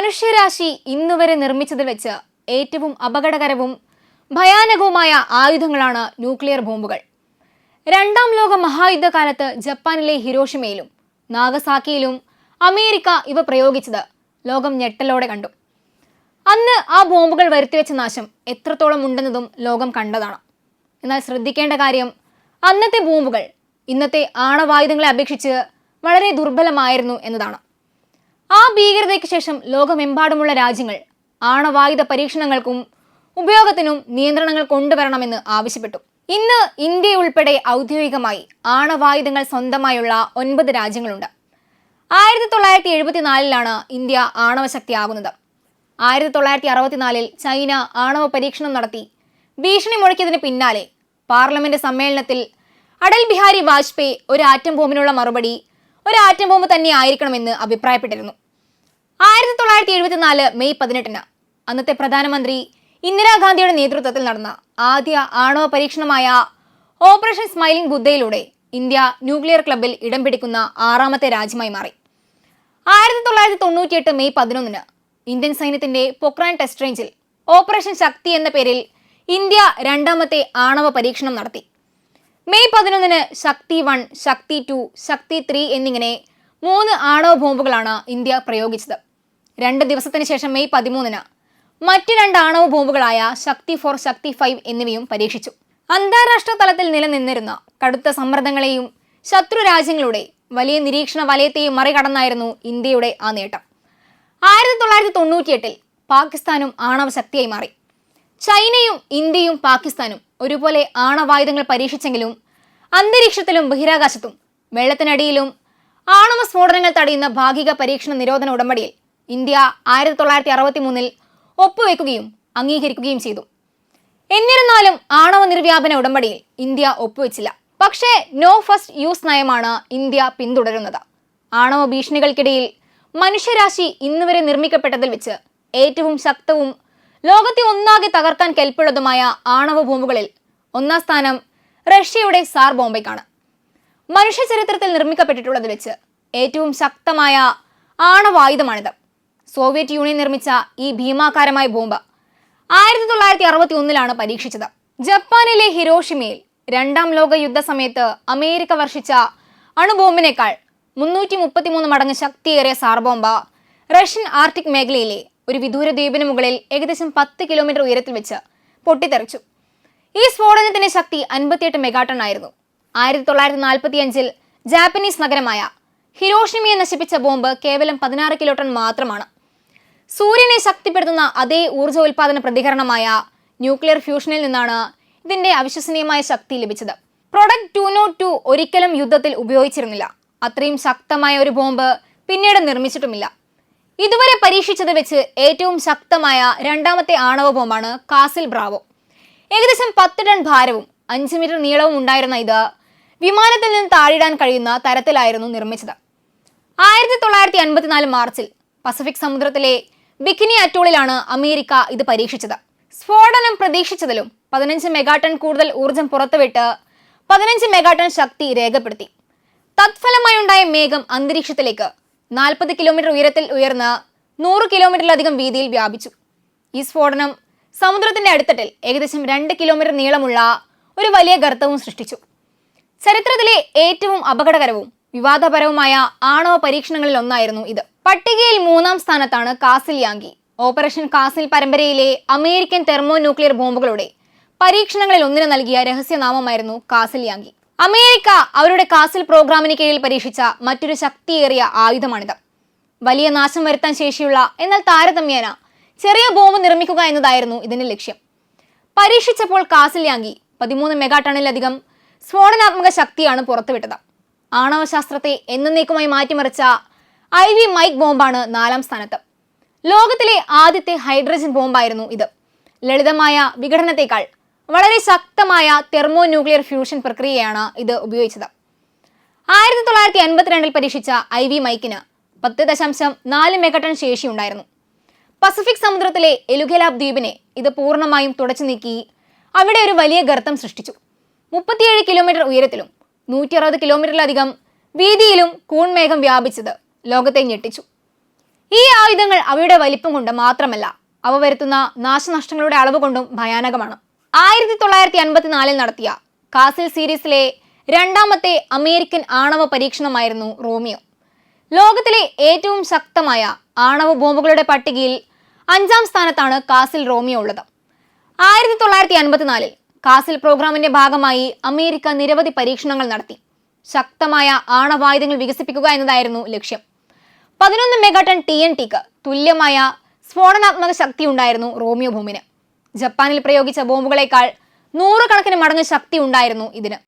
മനുഷ്യരാശി ഇന്നുവരെ നിർമ്മിച്ചതിൽ വെച്ച് ഏറ്റവും അപകടകരവും ഭയാനകവുമായ ആയുധങ്ങളാണ് ന്യൂക്ലിയർ ബോംബുകൾ. രണ്ടാം ലോക മഹായുദ്ധകാലത്ത് ജപ്പാനിലെ ഹിരോഷിമയിലും നാഗസാക്കിയിലും അമേരിക്ക ഇവ പ്രയോഗിച്ചത് ലോകം ഞെട്ടലോടെ കണ്ടു. അന്ന് ആ ബോംബുകൾ വരുത്തിവെച്ച നാശം എത്രത്തോളം ഉണ്ടെന്നതും ലോകം കണ്ടതാണ്. എന്നാൽ ശ്രദ്ധിക്കേണ്ട കാര്യം അന്നത്തെ ബോംബുകൾ ഇന്നത്തെ ആണവായുധങ്ങളെ അപേക്ഷിച്ച് വളരെ ദുർബലമായിരുന്നു എന്നതാണ്. ആ ഭീകരതയ്ക്ക് ശേഷം ലോകമെമ്പാടുമുള്ള രാജ്യങ്ങൾ ആണവായുധ പരീക്ഷണങ്ങൾക്കും ഉപയോഗത്തിനും നിയന്ത്രണങ്ങൾ കൊണ്ടുവരണമെന്ന് ആവശ്യപ്പെട്ടു. ഇന്ന് ഇന്ത്യ ഉൾപ്പെടെ ഔദ്യോഗികമായി ആണവായുധങ്ങൾ സ്വന്തമായുള്ള ഒൻപത് രാജ്യങ്ങളുണ്ട്. ആയിരത്തി തൊള്ളായിരത്തി എഴുപത്തിനാലിലാണ് ഇന്ത്യ ആണവശക്തിയാകുന്നത്. ആയിരത്തി തൊള്ളായിരത്തി അറുപത്തിനാലിൽ ചൈന ആണവ പരീക്ഷണം നടത്തി. ഭീഷണി മുഴക്കിയതിന് പിന്നാലെ പാർലമെന്റ് സമ്മേളനത്തിൽ അടൽ ബിഹാരി വാജ്പേയി ഒരു ആറ്റം ബോംബിനുള്ള മറുപടി ഒരു ആറ്റം ബോംബ് തന്നെ ആയിരിക്കണമെന്ന് അഭിപ്രായപ്പെട്ടിരുന്നു. ആയിരത്തി തൊള്ളായിരത്തി എഴുപത്തിനാല് മെയ് പതിനെട്ടിന് അന്നത്തെ പ്രധാനമന്ത്രി ഇന്ദിരാഗാന്ധിയുടെ നേതൃത്വത്തിൽ നടന്ന ആദ്യ ആണവ പരീക്ഷണമായ ഓപ്പറേഷൻ സ്മൈലിംഗ് ബുദ്ധയിലൂടെ ഇന്ത്യ ന്യൂക്ലിയർ ക്ലബിൽ ഇടം പിടിക്കുന്ന ആറാമത്തെ രാജ്യമായി മാറി. ആയിരത്തി തൊള്ളായിരത്തി തൊണ്ണൂറ്റിയെട്ട് മെയ് പതിനൊന്നിന് ഇന്ത്യൻ സൈന്യത്തിന്റെ പൊക്രാൻ ടെസ്റ്റ് റേഞ്ചിൽ ഓപ്പറേഷൻ ശക്തി എന്ന പേരിൽ ഇന്ത്യ രണ്ടാമത്തെ ആണവ പരീക്ഷണം നടത്തി. മെയ് പതിനൊന്നിന് Shakti one Shakti two Shakti three എന്നിങ്ങനെ മൂന്ന് ആണവ ബോംബുകളാണ് ഇന്ത്യ പ്രയോഗിച്ചത്. രണ്ട് ദിവസത്തിന് ശേഷം മെയ് പതിമൂന്നിന്. മറ്റ് രണ്ട് ആണവ ബോംബുകളായ ശക്തി ഫോർ ശക്തി ഫൈവ് എന്നിവയും പരീക്ഷിച്ചു. അന്താരാഷ്ട്ര തലത്തിൽ നിലനിന്നിരുന്ന കടുത്ത സമ്മർദ്ദങ്ങളെയും ശത്രു രാജ്യങ്ങളുടെ വലിയ നിരീക്ഷണ വലയത്തെയും മറികടന്നായിരുന്നു ഇന്ത്യയുടെ ആ നേട്ടം. ആയിരത്തി തൊള്ളായിരത്തി തൊണ്ണൂറ്റിയെട്ടിൽ പാകിസ്ഥാനും ആണവ ശക്തിയായി മാറി. ചൈനയും ഇന്ത്യയും പാകിസ്ഥാനും ഒരുപോലെ ആണവായുധങ്ങൾ പരീക്ഷിച്ചെങ്കിലും അന്തരീക്ഷത്തിലും ബഹിരാകാശത്തും വെള്ളത്തിനടിയിലും ആണവ സ്ഫോടനങ്ങൾ തടയുന്ന ഭാഗിക പരീക്ഷണ നിരോധന ഉടമ്പടിയിൽ ഇന്ത്യ ആയിരത്തി തൊള്ളായിരത്തി അറുപത്തി മൂന്നിൽ ഒപ്പുവെക്കുകയും അംഗീകരിക്കുകയും ചെയ്തു. എന്നിരുന്നാലും ആണവ നിർവ്യാപന ഉടമ്പടിയിൽ ഇന്ത്യ ഒപ്പുവെച്ചില്ല. പക്ഷേ നോ ഫസ്റ്റ് യൂസ് നയമാണ് ഇന്ത്യ പിന്തുടരുന്നത്. ആണവ ഭീഷണികൾക്കിടയിൽ മനുഷ്യരാശി ഇന്നുവരെ നിർമ്മിക്കപ്പെട്ടതിൽ വെച്ച് ഏറ്റവും ശക്തവും ലോകത്തെ ഒന്നാകെ തകർക്കാൻ കെൽപ്പുള്ളതുമായ ആണവ ബോംബുകളിൽ ഒന്നാം സ്ഥാനം റഷ്യയുടെ സാർ ബോംബയ്ക്കാണ് മനുഷ്യ ചരിത്രത്തിൽ നിർമ്മിക്കപ്പെട്ടിട്ടുള്ളതിൽ വെച്ച് ഏറ്റവും ശക്തമായ ആണവായുധമാണിത്. സോവിയറ്റ് യൂണിയൻ നിർമ്മിച്ച ഈ ഭീമാകാരമായ ബോംബ് ആയിരത്തി തൊള്ളായിരത്തി അറുപത്തി ഒന്നിലാണ് പരീക്ഷിച്ചത്. ജപ്പാനിലെ ഹിരോഷിമയിൽ രണ്ടാം ലോക യുദ്ധ സമയത്ത് അമേരിക്ക വർഷിച്ച അണുബോംബിനേക്കാൾ മുന്നൂറ്റി മുപ്പത്തിമൂന്ന് മടങ്ങ് ശക്തിയേറിയ സാർ ബോംബ് റഷ്യൻ ആർട്ടിക് മേഖലയിലെ ഒരു വിദൂര ദ്വീപിന് മുകളിൽ ഏകദേശം പത്ത് കിലോമീറ്റർ ഉയരത്തിൽ വെച്ച് പൊട്ടിത്തെറിച്ചു. ഈ സ്ഫോടനത്തിന്റെ ശക്തി അൻപത്തിയെട്ട് മെഗാട്ടൺ ആയിരുന്നു ആയിരത്തി തൊള്ളായിരത്തി നാൽപ്പത്തി അഞ്ചിൽ ജാപ്പനീസ് നഗരമായ ഹിരോഷിമയെ നശിപ്പിച്ച ബോംബ് കേവലം പതിനാറ് കിലോ ടൺ മാത്രമാണ്. സൂര്യനെ ശക്തിപ്പെടുത്തുന്ന അതേ ഊർജോൽപാദന പ്രതികരണമായ ന്യൂക്ലിയർ ഫ്യൂഷനിൽ നിന്നാണ് ഇതിന്റെ അവിശ്വസനീയമായ ശക്തി ലഭിച്ചത്. പ്രൊഡക്റ്റ് ടു നോട്ട് ടു ഒരിക്കലും യുദ്ധത്തിൽ ഉപയോഗിച്ചിരുന്നില്ല. അത്രയും ശക്തമായ ഒരു ബോംബ് പിന്നീട് നിർമ്മിച്ചിട്ടുമില്ല. ഇതുവരെ പരീക്ഷിച്ചത് വെച്ച് ഏറ്റവും ശക്തമായ രണ്ടാമത്തെ ആണവ ബോംബാണ് കാസിൽ ബ്രാവോ. ഏകദേശം പത്ത് ടൺ ഭാരവും അഞ്ച് മീറ്റർ നീളവും ഉണ്ടായിരുന്ന ഇത് വിമാനത്തിൽ നിന്ന് താഴിടാൻ കഴിയുന്ന തരത്തിലായിരുന്നു നിർമ്മിച്ചത്. ആയിരത്തി തൊള്ളായിരത്തി അൻപത്തിനാല് മാർച്ചിൽ പസഫിക് സമുദ്രത്തിലെ ബിക്കിനി അറ്റോളിലാണ് അമേരിക്ക ഇത് പരീക്ഷിച്ചത്. സ്ഫോടനം പ്രതീക്ഷിച്ചതിലും പതിനഞ്ച് മെഗാടൺ കൂടുതൽ ഊർജം പുറത്തുവിട്ട് പതിനഞ്ച് മെഗാടൺ ശക്തി രേഖപ്പെടുത്തി. തത്ഫലമായുണ്ടായ മേഘം അന്തരീക്ഷത്തിലേക്ക് നാൽപ്പത് കിലോമീറ്റർ ഉയരത്തിൽ ഉയർന്ന് നൂറ് കിലോമീറ്ററിലധികം വീതിയിൽ വ്യാപിച്ചു. ഈ സ്ഫോടനം സമുദ്രത്തിന്റെ അടിത്തട്ടിൽ ഏകദേശം രണ്ട് കിലോമീറ്റർ നീളമുള്ള ഒരു വലിയ ഗർത്തവും സൃഷ്ടിച്ചു. ചരിത്രത്തിലെ ഏറ്റവും അപകടകരവും വിവാദപരവുമായ ആണവ പരീക്ഷണങ്ങളിൽ ഒന്നായിരുന്നു ഇത്. പട്ടികയിൽ മൂന്നാം സ്ഥാനത്താണ് കാസിൽ യാങ്കി. ഓപ്പറേഷൻ കാസിൽ പരമ്പരയിലെ അമേരിക്കൻ തെർമോ ന്യൂക്ലിയർ ബോംബുകളുടെ പരീക്ഷണങ്ങളിൽ ഒന്നിന് നൽകിയ രഹസ്യനാമമായിരുന്നു കാസിൽ യാങ്കി. അമേരിക്ക അവരുടെ കാസിൽ പ്രോഗ്രാമിന് കീഴിൽ പരീക്ഷിച്ച മറ്റൊരു ശക്തിയേറിയ ആയുധമാണിത്. വലിയ നാശം വരുത്താൻ ശേഷിയുള്ള എന്നാൽ താരതമ്യേന ചെറിയ ബോംബ് നിർമ്മിക്കുക എന്നതായിരുന്നു ഇതിന്റെ ലക്ഷ്യം. പരീക്ഷിച്ചപ്പോൾ കാസിൽ യാങ്കി പതിമൂന്ന് മെഗാടണിലധികം സ്ഫോടനാത്മക ശക്തിയാണ് പുറത്തുവിട്ടത്. ആണവശാസ്ത്രത്തെ എന്നേക്കുമായി മാറ്റിമറിച്ച ഐ വി മൈക്ക് ബോംബാണ് നാലാം സ്ഥാനത്ത്. ലോകത്തിലെ ആദ്യത്തെ ഹൈഡ്രജൻ ബോംബായിരുന്നു ഇത്. ലളിതമായ വിഘടനത്തേക്കാൾ വളരെ ശക്തമായ തെർമോ ന്യൂക്ലിയർ ഫ്യൂഷൻ പ്രക്രിയയാണ് ഇത് ഉപയോഗിച്ചത്. ആയിരത്തി തൊള്ളായിരത്തി അൻപത്തിരണ്ടിൽ പരീക്ഷിച്ച ഐ വി മൈക്കിന് പത്ത് ദശാംശം നാല് മെഗട്ടൺ ശേഷിയുണ്ടായിരുന്നു പസഫിക് സമുദ്രത്തിലെ എലുഗലാബ് ദ്വീപിനെ ഇത് പൂർണമായും തുടച്ചു നീക്കി അവിടെ ഒരു വലിയ ഗർത്തം സൃഷ്ടിച്ചു. മുപ്പത്തിയേഴ് കിലോമീറ്റർ ഉയരത്തിലും നൂറ്റി അറുപത് കിലോമീറ്ററിലധികം വീതിയിലും കൂൺമേഘം വ്യാപിച്ചത് ലോകത്തെ ഞെട്ടിച്ചു. ഈ ആയുധങ്ങൾ അവയുടെ വലിപ്പം കൊണ്ട് മാത്രമല്ല അവ വരുത്തുന്ന നാശനഷ്ടങ്ങളുടെ അളവ് കൊണ്ടും ഭയാനകമാണ്. ആയിരത്തി തൊള്ളായിരത്തി അൻപത്തിനാലിൽ നടത്തിയ കാസിൽ സീരീസിലെ രണ്ടാമത്തെ അമേരിക്കൻ ആണവ പരീക്ഷണമായിരുന്നു റോമിയോ. ലോകത്തിലെ ഏറ്റവും ശക്തമായ ആണവ ബോംബുകളുടെ പട്ടികയിൽ അഞ്ചാം സ്ഥാനത്താണ് കാസിൽ റോമിയോ ഉള്ളത്. ആയിരത്തി തൊള്ളായിരത്തി അൻപത്തിനാലിൽ കാസിൽ പ്രോഗ്രാമിന്റെ ഭാഗമായി അമേരിക്ക നിരവധി പരീക്ഷണങ്ങൾ നടത്തി. ശക്തമായ ആണവായുധങ്ങൾ വികസിപ്പിക്കുക എന്നതായിരുന്നു ലക്ഷ്യം. പതിനൊന്ന് മെഗാടൺ ടി എൻ ടിക്ക് തുല്യമായ സ്ഫോടനാത്മക ശക്തി ഉണ്ടായിരുന്നു റോമിയോ ഭൂമിന്. ജപ്പാനിൽ പ്രയോഗിച്ച ബോംബുകളേക്കാൾ നൂറുകണക്കിന് മടങ്ങ് ശക്തി ഉണ്ടായിരുന്നു ഇതിന്.